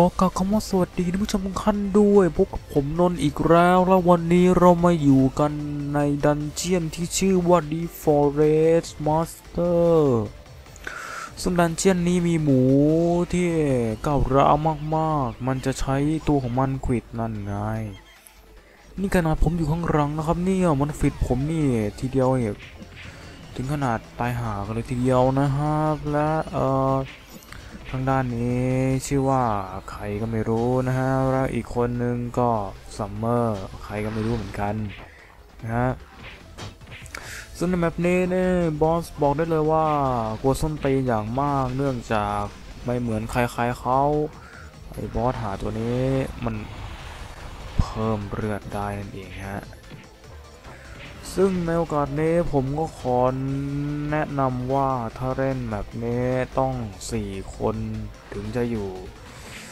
ขอกล่าวคำว่าสวัสดีท่านผู้ชมทุกท่านด้วยพบกับผมนนท์อีกแล้ว แล้ววันนี้เรามาอยู่กันในดันเจียนที่ชื่อว่า The Forest Master ซึ่งดันเจียนนี้มีหมูที่ก้าวร้าวมากๆ มันจะใช้ตัวของมันขิดนั่นไง นี่ขนาดผมอยู่ข้างหลังนะครับเนี่ยมันฟิดผมนี่ทีเดียวเนี่ยถึงขนาดตายหากันเลยทีเดียวนะครับและเอ่อ ทางด้านนี้ชื่อว่าใครก็ไม่รู้นะฮะ แล้วอีกคนนึงก็ซัมเมอร์ใครก็ไม่รู้เหมือนกันนะฮะซึ่งในแมปนี้เนี่ยบอสบอกได้เลยว่ากลัวส้นตีนอย่างมากเนื่องจากไม่เหมือนใครๆเขาไอ้บอสหาตัวนี้มันเพิ่มเลือดได้นั่นเองฮะ ซึ่งในโอกาสนี้ผมก็ขอแนะนำว่าถ้าเล่นแบบนี้ต้อง 4 คนถึงจะอยู่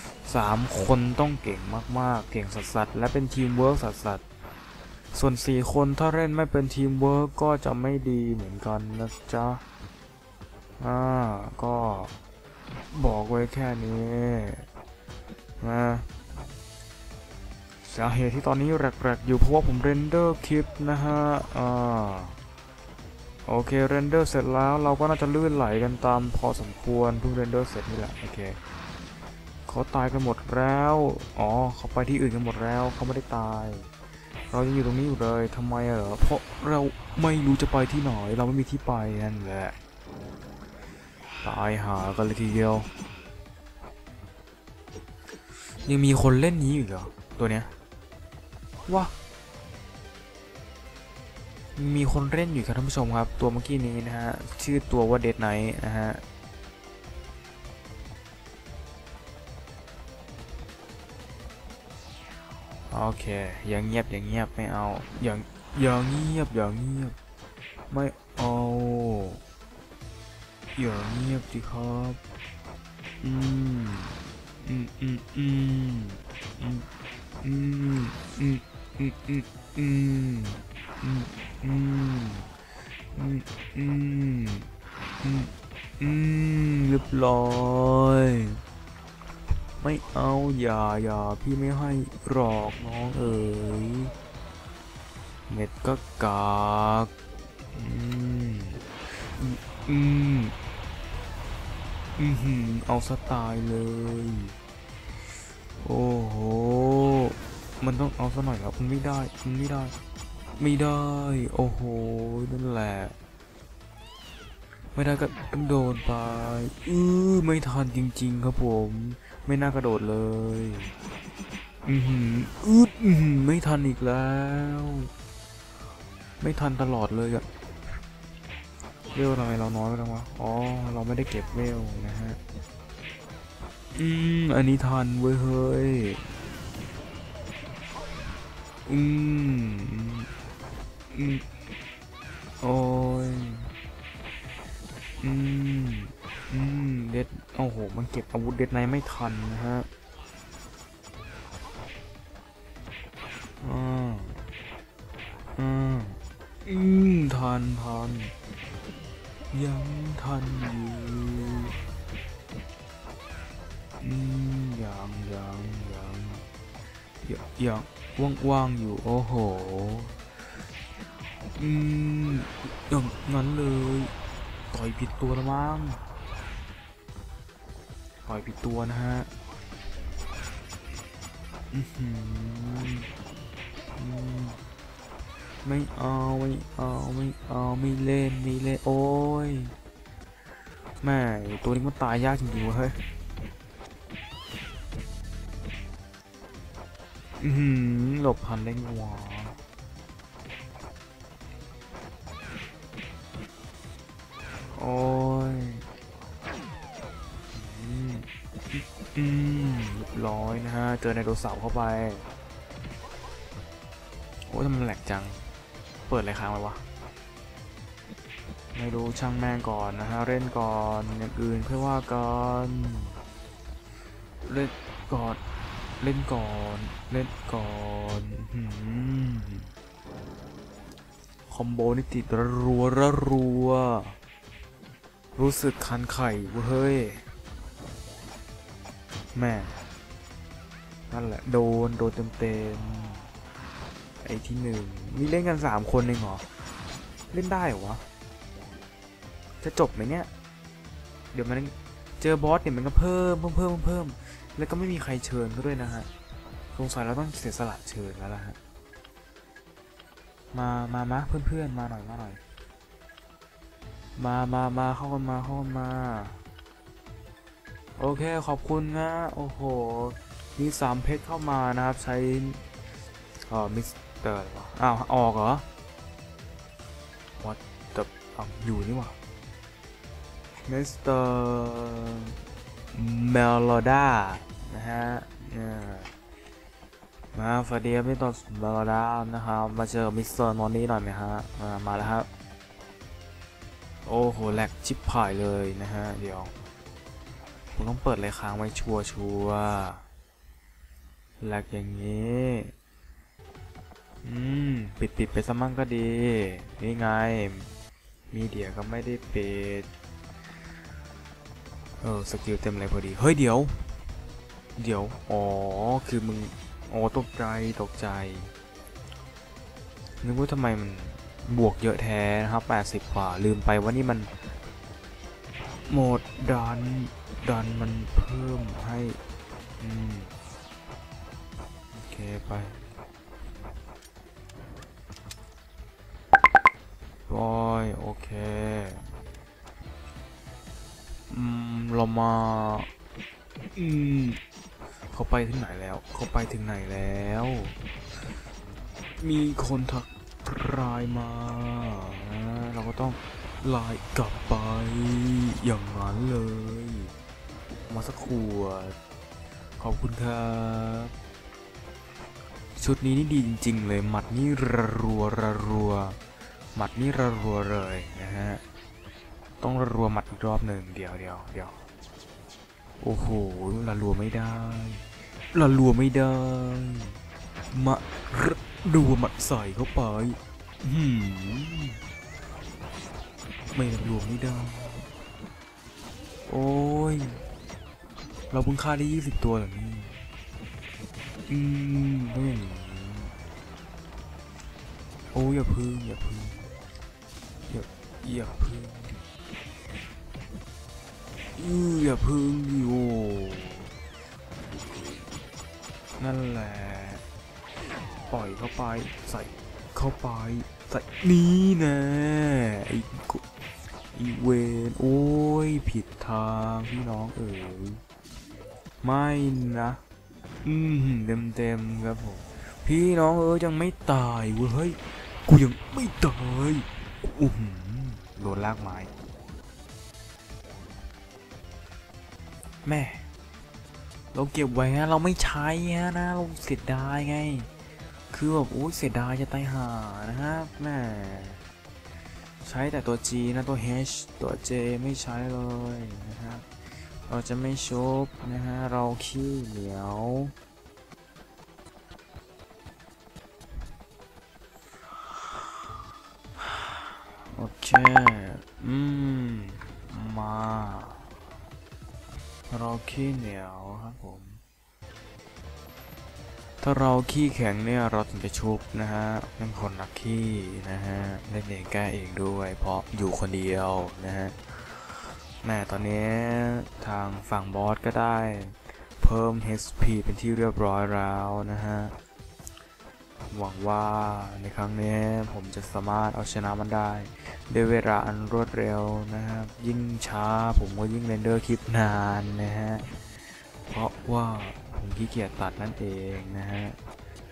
3 คนต้องเก่งมากๆ เก่งสัสๆและเป็นทีมเวิร์กสัสๆส่วน 4 คนถ้าเล่นไม่เป็นทีมเวิร์กก็จะไม่ดีเหมือนกันนะจ๊ะ อ่า ก็บอกไว้แค่นี้นะ สาเหตุที่ตอนนี้แรกๆอยู่เพราะว่าผมเรนเดอร์คลิปนะฮะอ่าโอเคเรนเดอร์เสร็จแล้วเราก็น่าจะลื่นไหลกันตามพอสมควรเพิ่งเรนเดอร์เสร็จนี่แหละโอเคเขาตายกันหมดแล้วอ๋อเขาไปที่อื่นกันหมดแล้วเขาไม่ได้ตาย เรายังอยู่ตรงนี้อยู่เลยทำไมเหรอเพราะเราไม่รู้จะไปที่ไหนเราไม่มีที่ไปนั่นแหละตายหากันเลยทีเดียว ยังมีคนเล่นนี้อยู่เหรอตัวเนี้ย ว้ามีคนเล่นอยู่ครับท่านผู้ชมครับ ตัวเมื่อกี้นี้นะฮะ ชื่อตัวว่าเดดไนท์นะฮะโอเคอย่างเงียบอย่างเงียบไม่เอาอย่างอย่างเงียบอย่างเงียบไม่เอาอย่างเงียบสิครับอืมอืมอืมอืมอืมอืม อืมอืมอืมอืมอืมอืมอืมอืมอืมเรียบร้อย ไม่เอาอย่าอย่าพี่ไม่ให้หรอกน้องเอ๋ยเม็ดก็กากอืมอืมอืมเอาสไตล์เลย โอ้โห มันต้องเอาซะหน่อยครับมันไม่ได้มันไม่ได้ ไม่ได้ โอ้โหนั่นแหละ ไม่ได้ก็ต้องโดนไปอือไม่ทันจริง ๆ ครับผม ไม่น่ากระโดดเลย อือหืออืดอือหือไม่ทันอีกแล้ว ไม่ทันตลอดเลยอะเวลทำไมเราน้อยไปจังวะ อ๋อ เราไม่ได้เก็บเวลนะฮะ อืม อันนี้ทันเว้ยเฮ้ย อืมอืมโอ้ยอืมอืมเด็ดโอ้โห มันเก็บอาวุธเด็ดในไม่ทันนะฮะอ่าอ่าอืมทันทันยังทันอยู่อืมยังยังยังยัง ว่างๆอยู่โอ้โหอืมอย่างนั้นเลย ต่อยผิดตัวละมั้งต่อยผิดตัวนะฮะอือหืออืมไม่เอาไม่เอาไม่เอาไม่เล่นไม่เล่นโอ้ยแม่ตัวนี้มันตายยากจริงๆวะเฮ้ย อือหือหลบทันได้ไงวะโอ้ยอืมอืมเรียบร้อยนะฮะ เจอไดโนเสาร์เข้าไป โอ้ยทำไมแหลกจัง เปิดอะไรค้างไว้วะ ไม่รู้ช่างแม่งก่อนนะฮะ เล่นก่อนอย่างอื่นค่อว่ากัน เล่นก่อน เล่นก่อน เล่นก่อนคอมโบนี่ติดระรัวระรัว รู้สึกคันไข่เว้ย แม่ นั่นแหละ โดน โดนเต็มเต็มไอ้ที่หนึ่งนี่เล่นกันสามคนเองเหรอ เล่นได้เหรอวะ จะจบไหมเนี่ย เดี๋ยวมันเจอบอสเนี่ยมันก็เพิ่มเพิ่มเพิ่มเพิ่ม แล้วก็ไม่มีใครเชิญเขาด้วยนะฮะสงสัยเราต้องเสียสละเชิญแล้วล่ะฮะ มา มามาเพื่อนๆ มาหน่อย มาหน่อย มามามาเข้ากันมาเข้ากันมา โอเค ขอบคุณนะ โอ้โห มีสามเพชรเข้ามานะครับ ใช้เอ่อมิสเตอร์อะไรวะอ้าว ออกเหรอ what the ออยู่นี่หว่ามิสเตอร์ เมลโลดานะฮะมาสวัสดีครับมิสเตอร์เมลโลดานะครับมาเจอมิสเตอร์นอนนี่หน่อยไหมฮะมามาแล้วครับโอ้โหแหลกชิบหายเลยนะฮะเดี๋ยวผมต้องเปิดเลยค้างไว้ชัวร์ชัวแหลกอย่างนี้อืมปิดปิดไปซะมั่งก็ดีนี่ไงมีเดียก็ไม่ได้ปิด ออสกิลเต็มเลยพอดี เฮ้ยเดี๋ยว เดี๋ยว อ๋อ คือมึงอ๋อตกใจตกใจ นึกว่าทำไมมันบวกเยอะแท้นะครับ 80 กว่า ลืมไปว่านี่มัน โหมดดัน ดันมันเพิ่มให้ อืม โอเค ไปบอย โอเค เรามา อืมเขาไปถึงไหนแล้ว เขาไปถึงไหนแล้ว มีคนทักรายมานะเราก็ต้องไลน์กลับไป อย่างนั้นเลย มาสักขวด ขอบคุณครับ ชุดนี้นี่ดีจริง ๆ เลย หมัดนี่ระรัวระรัว หมัดนี่ระรัวเลยนะฮะ ต้องระรัวหมัดอีกรอบหนึ่งเดี๋ยวเดี๋ยวเดี๋ยว โอ้โหระรัวไม่ได้ระรัวไม่ได้มาระรัวมัดใส่เข้าไปหืมไม่ระรัวไม่ได้ โอ้ย เราเพิ่งฆ่าได้ยี่สิบตัวเหรอนี่ อืมต้องอย่างนี้โอ้ยอย่าพึ่งอย่าพึ่งอย่าอย่าพึ่ง อืออย่าพึ่งดิโอนั่นแหละ ปล่อยเข้าไป ใส่เข้าไป ใส่นี่นะไอ้อีเวนโอ้ย ผิดทางพี่น้องเอ๋ยไม่นะ อืมเต็มเต็มครับผม พี่น้องเออยังไม่ตายเว้ยกูยังไม่ตายอู้หูโดนลากไม้ แม่เราเก็บไว้นะเราไม่ใช้ฮะนะเราเสียดายไง คือแบบโอ้ยเสียดายจะตายห่านะครับแม่ใช้แต่ตัว G นะตัว H ตัว J ไม่ใช้เลยนะครับเราจะไม่ชบนะฮะเราขี้เหนียวโอเค อืม มา เราขี้เหนียวครับผม ถ้าเราขี้แข็งเนี่ยเราถึงจะชุบนะฮะเป็นคนรักขี้นะฮะเล่นเองแก้เองด้วย เพราะอยู่คนเดียวนะฮะแม่ตอนนี้ทางฝั่งบอสก็ได้ เพิ่ม HP เป็นที่เรียบร้อยแล้วนะฮะ หวังว่าในครั้งนี้ผมจะสามารถเอาชนะมันได้ด้วยเวลาอันรวดเร็วนะครับ ยิ่งช้าผมก็ยิ่งเรนเดอร์คลิปนานนะฮะ เพราะว่าผมขี้เกียจตัดนั่นเองนะฮะ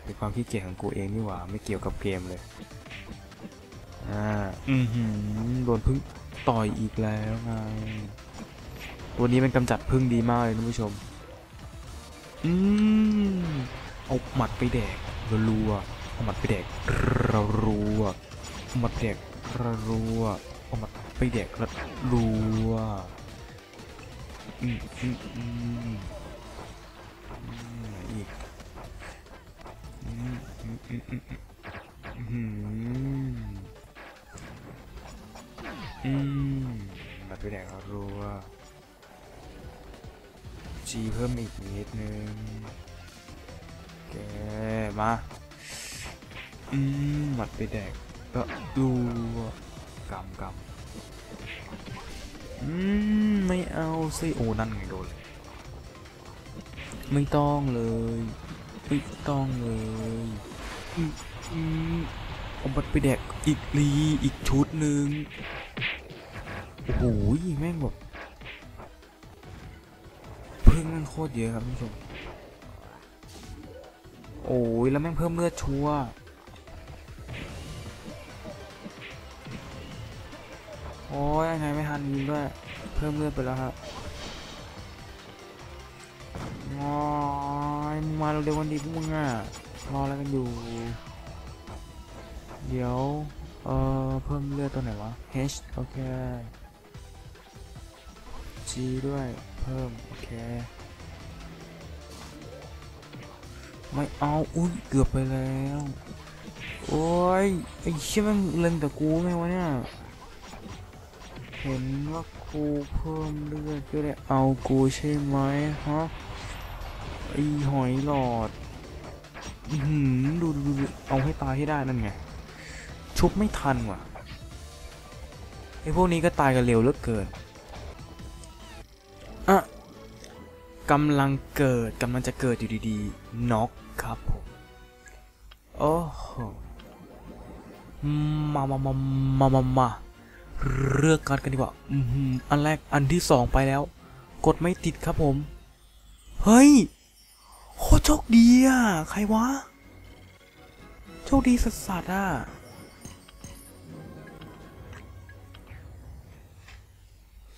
เป็นความขี้เกียจของกูเองนี่หว่าไม่เกี่ยวกับเกมเลย อ่า อือหือโดนพึ่งต่อยอีกแล้วไง ตัวนี้มันกำจัดพึ่งดีมากเลยท่านผู้ชม อืมเอาหมัดไปแดก รัวๆเอามัดไปแดกรัวๆเอามัดไปแดกรัวๆเอามัดไปแดกรัวอืมอืมอืมอืมอีกอืมอืมอืมอืมอืมอืมมัดไปแดกรัวจีเพิ่มอีกนิดนึง แกมาอืมหมัดไปแดกก็ดูกำกำอืมไม่เอาสิโอ้นั่นไงโดนเลยไม่ต้องเลยไม่ต้องเลยอืมอืมเอาบัดไปแดกอีกลีอีกชุดหนึ่งโอ้โหแม่งแบบพึ่งม่งโคตรเยอะครับท่านผู้ชม โอ้ยแล้วแม่งเพิ่มเลือดชัวร์โอ้ยยังไงไม่ทันยิงด้วย เพิ่มเลือดไปแล้วครับงอยมึงมาเร็ววันดีพวกมึงอะรออะไรกันอยู่ เดี๋ยว เอ่อ เพิ่มเลือดตัวไหนวะ H โอเค G ด้วย เพิ่ม โอเค ไม่เอาอุ้ยเกือบไปแล้ว โอ้ยไอ้เชี่ยมันเล็งแต่กูไงวะเนี่ย เห็นว่ากูเพิ่มเลือดก็เลยเอากูใช่ไหมฮะไอหอยหลอดหือดูดูดูเอาให้ตายให้ได้นั่นไง ชุบไม่ทันว่ะไอพวกนี้ก็ตายกันเร็วเหลือเกินอะกำลังเกิดกำลังจะเกิดอยู่ดีๆน็อก ครับผม โอ้โหมามามามามามาเลือกการกันดีกว่าอืมอันแรกอันที่สองไปแล้ว กดไม่ติดครับผม เฮ้ย โคตรโชคดีอะ ใครวะ โชคดีสัสสัสอะ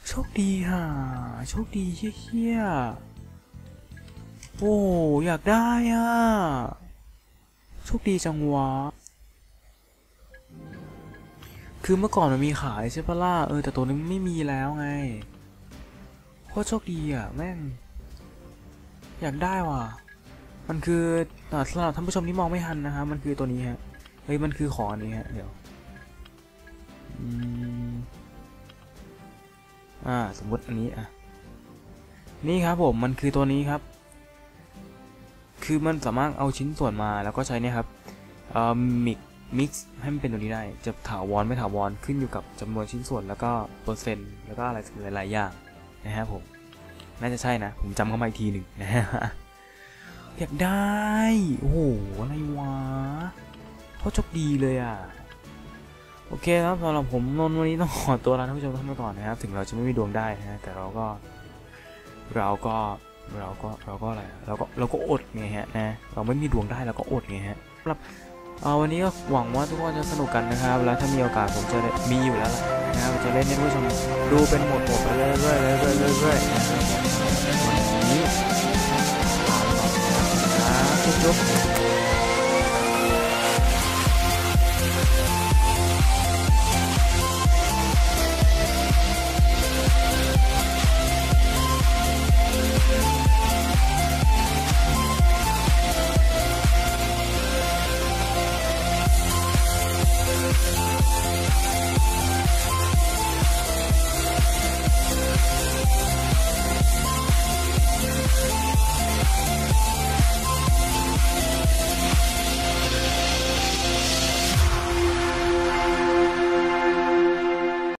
โชคดีฮ่ะโชคดีเฮี้ยๆ โอ้อยากได้อะโชคดีจังวะคือเมื่อก่อนมันมีขายใช่ปะล่ะเออแต่ตัวนี้ไม่มีแล้วไงโคตรโชคดีอะแม่ง อยากได้ว่ะ มันคืออสำหรับท่านผู้ชมที่มองไม่ทันนะฮะมันคือตัวนี้ฮะเฮ้ยมันคือของอันนี้ฮะเดี๋ยวอืมอ่าสมมติอันนี้อะนี่ครับผมมันคือตัวนี้ครับ คือมันสามารถเอาชิ้นส่วนมาแล้วก็ใช้เนี่ยครับเอ่อมิกมิกซ์ให้มันเป็นตัวนี้ได้ จะถาวรไม่ถาวรขึ้นอยู่กับจำนวนชิ้นส่วนแล้วก็เปอร์เซ็นต์แล้วก็อะไรหลายๆอย่างนะฮะผมน่าจะใช่นะ ผมจำเข้ามาอีกทีหนึ่งนะฮะอยากได้ โอ้โห อะไรวะโคตรโชคดีเลยอะ โอเคครับสำหรับผมนนวันนี้ต้องขอตัวลาท่านผู้ชมท่านไปก่อนนะครับ ถึงเราจะไม่มีดวงได้นะฮะแต่เราก็ เราก็ เราก็เราก็อะไรเราก็เราก็อดไงฮะนะเราไม่มีดวงได้เราก็อดไงฮะสำหรับวันนี้ก็หวังว่าทุกคนจะสนุกกันนะครับ แล้วถ้ามีโอกาสผมจะมีอยู่แล้วละนะครับจะเล่นให้ผู้ชมดูเป็นหมดหมดไปเรื่อยๆเรื่อยๆเรื่อยๆวันนี้ลาไปก่อนนะจุ๊บ